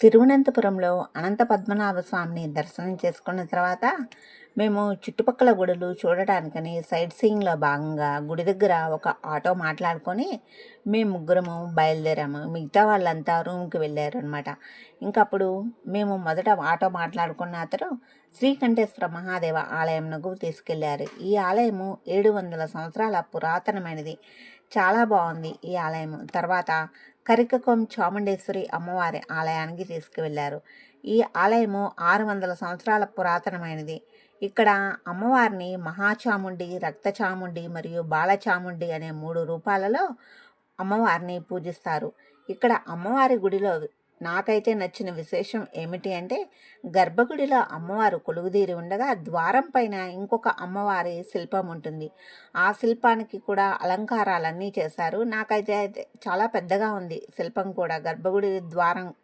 తిరువనంతపురంలో అనంత పద్మనాభ స్వామిని దర్శనం చేసుకున్న తర్వాత మేము చుట్టుపక్కల గుడులు చూడటానికని సైట్ సీయింగ్లో భాగంగా గుడి దగ్గర ఒక ఆటో మాట్లాడుకొని మేము ముగ్గురము బయలుదేరాము. మిగతా వాళ్ళంతా రూమ్కి వెళ్ళారు అనమాట ఇంకప్పుడు మేము మొదట ఆటో మాట్లాడుకున్న అతను శ్రీకంఠేశ్వర మహాదేవ ఆలయంకు తీసుకెళ్ళారు. ఈ ఆలయము ఏడు వందల సంవత్సరాల పురాతనమైనది. చాలా బాగుంది ఈ ఆలయం తర్వాత కరికకోం చాముండేశ్వరి అమ్మవారి ఆలయానికి తీసుకువెళ్ళారు ఈ ఆలయము ఆరు వందల సంవత్సరాల పురాతనమైనది. ఇక్కడ అమ్మవారిని మహాచాముండి రక్తచాముండి మరియు బాలచాముండి అనే మూడు రూపాలలో అమ్మవారిని పూజిస్తారు. ఇక్కడ అమ్మవారి గుడిలో నాకైతే నచ్చిన విశేషం ఏమిటి అంటే గర్భగుడిలో అమ్మవారు కొలువుదీరి ఉండగా ద్వారం పైన ఇంకొక అమ్మవారి శిల్పం ఉంటుంది. ఆ శిల్పానికి కూడా అలంకారాలన్నీ చేశారు. నాకైతే చాలా పెద్దగా ఉంది శిల్పం కూడా. గర్భగుడి ద్వారం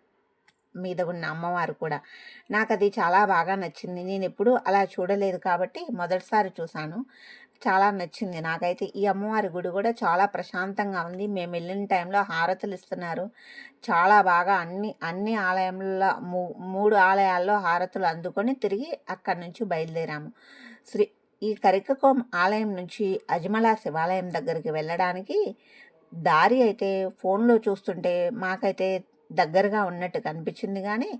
మీద ఉన్న అమ్మవారు కూడా. నాకు అది చాలా బాగా నచ్చింది. నేను ఎప్పుడూ అలా చూడలేదు కాబట్టి మొదటిసారి చూశాను. చాలా నచ్చింది. నాకైతే ఈ అమ్మవారి గుడి కూడా చాలా ప్రశాంతంగా ఉంది. మేము వెళ్ళిన టైంలో హారతులు ఇస్తున్నారు. చాలా బాగా అన్ని అన్ని ఆలయంలో మూడు ఆలయాల్లో హారతులు అందుకొని తిరిగి అక్కడి నుంచి బయలుదేరాము. శ్రీ ఈ కరికకోం ఆలయం నుంచి అజమల శివాలయం దగ్గరికి వెళ్ళడానికి దారి అయితే ఫోన్లో చూస్తుంటే మాకైతే దగ్గరగా ఉన్నట్టు కనిపించింది కానీ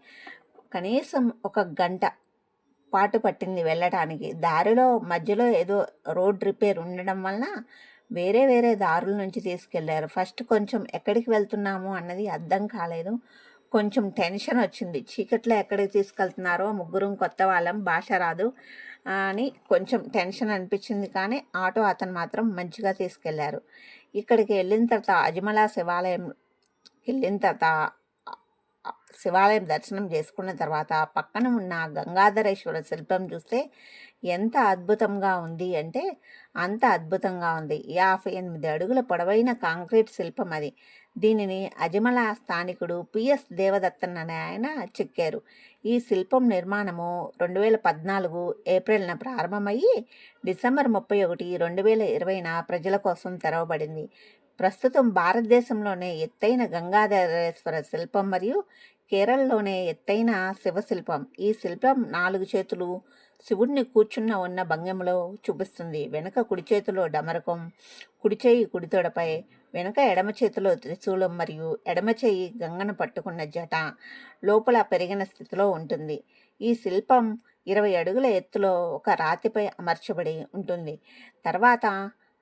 కనీసం ఒక గంట పాటు పట్టింది వెళ్ళటానికి. దారిలో మధ్యలో ఏదో రోడ్ రిపేర్ ఉండడం వలన వేరే వేరే దారుల నుంచి తీసుకెళ్ళారు. ఫస్ట్ కొంచెం ఎక్కడికి వెళ్తున్నాము అన్నది అర్థం కాలేదు. కొంచెం టెన్షన్ వచ్చింది. చీకట్లో ఎక్కడికి తీసుకెళ్తున్నారో ముగ్గురం కొత్త వాళ్ళం భాష రాదు అని కొంచెం టెన్షన్ అనిపించింది కానీ ఆటో అతను మాత్రం మంచిగా తీసుకెళ్ళారు. ఇక్కడికి వెళ్ళిన తర్వాత అజమల శివాలయం వెళ్ళిన తర్వాత శివాలయం దర్శనం చేసుకున్న తర్వాత పక్కన ఉన్న గంగాధరేశ్వర శిల్పం చూస్తే ఎంత అద్భుతంగా ఉంది అంటే అంత అద్భుతంగా ఉంది. యాభై ఎనిమిది అడుగుల పొడవైన కాంక్రీట్ శిల్పం అది. దీనిని అజమల స్థానికుడు పిఎస్ దేవదత్తన్ అనే ఆయన చెక్కారు. ఈ శిల్పం నిర్మాణము రెండు వేల పద్నాలుగు ఏప్రిల్న ప్రారంభమయ్యి డిసెంబర్ ముప్పై ఒకటి రెండు వేల ఇరవైన ప్రజల కోసం తెరవబడింది. ప్రస్తుతం భారతదేశంలోనే ఎత్తైన గంగాధరేశ్వర శిల్పం మరియు కేరళలోనే ఎత్తైన శివశిల్పం. ఈ శిల్పం నాలుగు చేతులు శివుడిని కూర్చున్న ఉన్న భంగిమలో చూపిస్తుంది. వెనక కుడి చేతిలో డమరకం కుడి చేయి కుడితోడపై వెనక ఎడమ చేతిలో త్రిశూలం మరియు ఎడమ చేయి గంగను పట్టుకున్న జట లోపల పెరిగిన స్థితిలో ఉంటుంది. ఈ శిల్పం ఇరవై అడుగుల ఎత్తులో ఒక రాతిపై అమర్చబడి ఉంటుంది. తర్వాత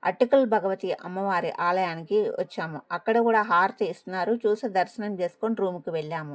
అటుకల్ భగవతి అమ్మవారి ఆలయానికి వచ్చాము. అక్కడ కూడా హారతి ఇస్తున్నారు. చూసి దర్శనం చేసుకొని రూమ్కి వెళ్ళాము.